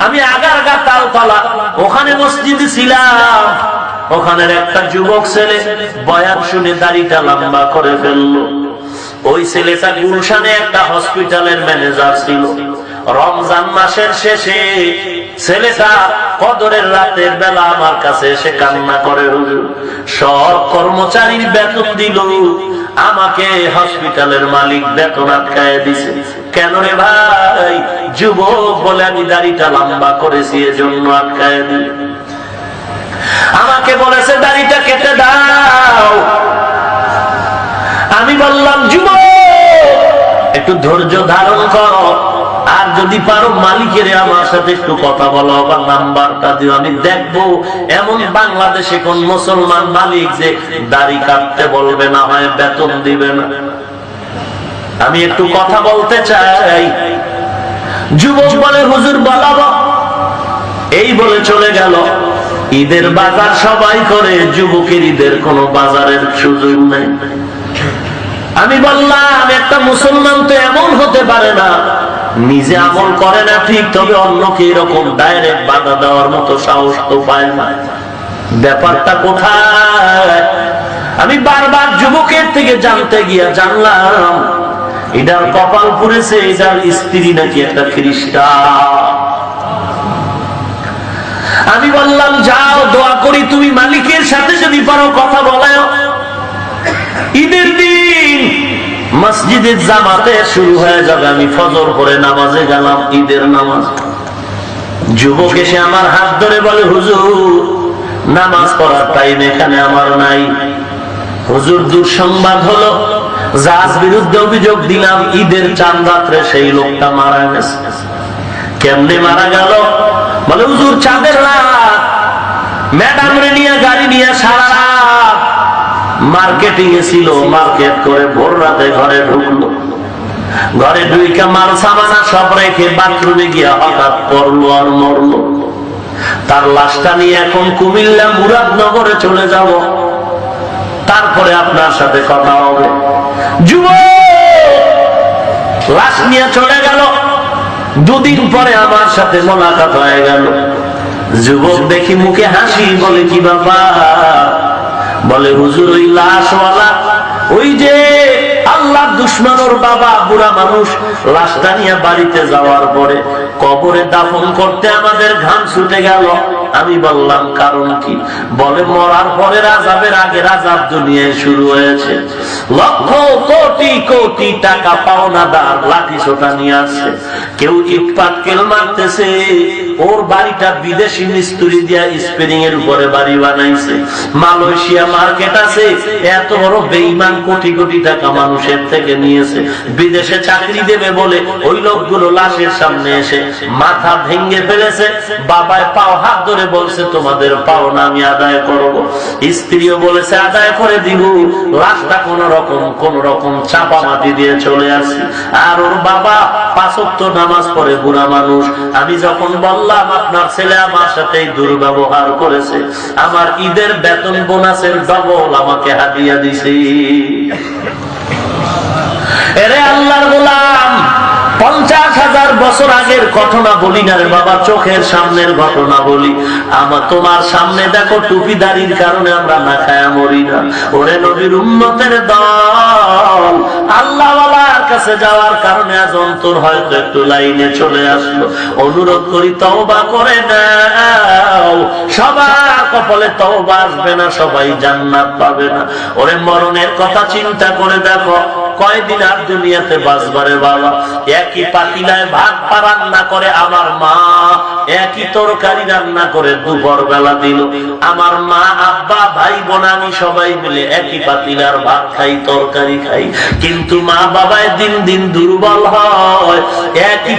আমি আগার গা তালতলা। ওখানে মসজিদে ছিলাম। ওখানের একটা যুবক ছেলে বয়ান শুনে দাড়িটা লম্বা করে ফেলল। ওই ছেলেটা গুলশানে একটা হসপিটালের ম্যানেজার ছিল। রমজান মাসের শেষে ছেলেটা কদরের রাতের বেলা আমার কাছে এসে কান্না করে সব কর্মচারীর বেতন দিল। আমাকে হসপিটালের মালিক বেতন আটকায় দিছে। কেন রে ভাই? যুবক বলে আমি দাড়িটা লম্বা করেছি, এজন্য আটকায় দিল। আমাকে বলেছে, দাড়িটা কেটে দাও। আমি বললাম, যুবক, একটু ধৈর্য ধারণ করো। যদি পারো, মালিকের আমার সাথে একটু কথা বলো বা নাম্বারটা দিও, আমি দেখব। এমন বাংলাদেশে কোন মুসলমান মালিক যে দাড়ি কাটতে বলবে, না হয় বেতন দিবে না। আমি একটু কথা বলতে চাই। যুবক বলে, হুজুর বলাবো এই বলে চলে গেল। ঈদের বাজার সবাই করে, যুবকের ঈদের কোন বাজারের সুযোগ নেই। আমি বললাম, একটা মুসলমান তো এমন হতে পারে না নিজে আমল করে না ঠিক, তবে অন্যকে এরকম ডাইরেক্ট বাধা দেওয়ার মতো সাহস তো পায় না। ব্যাপারটা কোথায়? আমি বারবার যুবকের থেকে জানতে গিয়া জানলাম, এটার কপাল পুড়েছে, এটার স্ত্রী নাকি একটা খ্রিস্টান। আমি বললাম, যাও, দোয়া করি, তুমি মালিকের সাথে যদি পারো কথা বলায় ঈদের দিন মসজিদের জামাতে শুরু হয়ে যাবে, আমি ফজর করে নামাজে গেলাম, ঈদের নামাজ। যুবক এসে আমার হাত ধরে বলে, হুজুর, নামাজ পড়ার টাইম এখানে আমার নাই। হুজুর, দুঃসংবাদ হলো যার বিরুদ্ধে অভিযোগ দিলাম, ঈদের চাঁদ রাত্রে সেই লোকটা মারা গেছে। কেমনে মারা গেল? বলে, হুজুর, চাঁদের রাত। ম্যাডাম রে নিয়ে গাড়ি নিয়ে সারা রাত মার্কেটিং এ ছিল, মার্কেট করে ভোর রাতে ঘরে ঢুকলো। ঘরে ঢুইকা মাল, সামানা সব রেখে বাথরুমে গিয়া হঠাৎ পড়ল আর মরলো। তার লাশটা নিয়ে এখন কুমিল্লা মুরাদনগরে চলে যাব। তারপরে আপনার সাথে কথা হবে। যুব, লাশ নিয়ে চলে গেল। দুদিন পরে আমার সাথে মোলাকাত হয়ে গেল। যুবক দেখি মুখে হাসি, বলে, কি বাবা বলে, হুজুর, ওই লাশওয়ালা, ওই যে আল্লাহ দুশ্মনর বাবা, বুড়া মানুষ, লাশটা নিয়ে বাড়িতে যাওয়ার পরে কবরে দাফন করতে আমাদের ঘাম ছুটে গেল। আমি বললাম, কারণ কি? বলে মরার পরে রাজাবের আগে রাজাব দুনিয়ায় শুরু হয়েছে। লক্ষ কোটি কোটি টাকা পাওনাদার লাঠি সোটা নিয়ে আসছে। কেউ ইট পাটকেল মারতেছে। ওর বাড়িটা বিদেশি মিস্ত্রি দিয়া স্পেরিং এর উপরে বাড়ি বানাইছে। মালয়েশিয়া মার্কেট আছে। এত বড় বেইমান কোটি কোটি টাকা মানুষের থেকে নিয়েছে। বিদেশে চাকরি দেবে বলে ওই লোকগুলো লাশের সামনে এসে মাথা ভেঙে ফেলেছে। বাবায় পাও হাত ধরে বলছে, তোমাদের পাও না আমি আদায় করব। স্ত্রীও বলেছে, আদায় করে দিব। লাশটা কোন রকম কোন রকম চাপা মাটি দিয়ে চলে আসি। আর ওর বাবা পাঁচক্ত নামাজ পড়ে, বুড়া মানুষ। আমি যখন বললাম, আপনার ছেলে আমার সাথে দুর্ব্যবহার করেছে। আমার ঈদের বেতন বোনাসের ডবল আমাকে হাদিয়া দিছে। এরে আল্লাহর গোলাম পঞ্চাশ হাজার বছর আগের ঘটনা বলি না রে বাবা, চোখের সামনের ঘটনা বলি। আমার তোমার সামনে দেখো টুপিদারির কারণে আমরা না খায়া মরি না। ওরে নবীর উন্নতের দল, আল্লাহওয়ালার কাছে যাওয়ার কারণে আজ অন্তর হয়তো একটু লাইনে চলে আসলো। অনুরোধ করি, তওবা করে নাও। সবার কপালে তওবা আসবে না, সবাই জান্নাত পাবে না। ওরে মরণের কথা চিন্তা করে দেখো কয়দিন আর দুনিয়াতে বাঁচবারে বাবা? একই পাতিলায় ভাত পা রান্না করে আমার মা, একই তরকারি রান্না করে দুপুর বেলা দিল। আমার মা, আব্বা, ভাই, বোন, আমি সবাই মিলে একই পাতিলার ভাত খাই, তরকারি খাই। কিন্তু মা বাবায় দিন দিন দুর্বল হয়। একই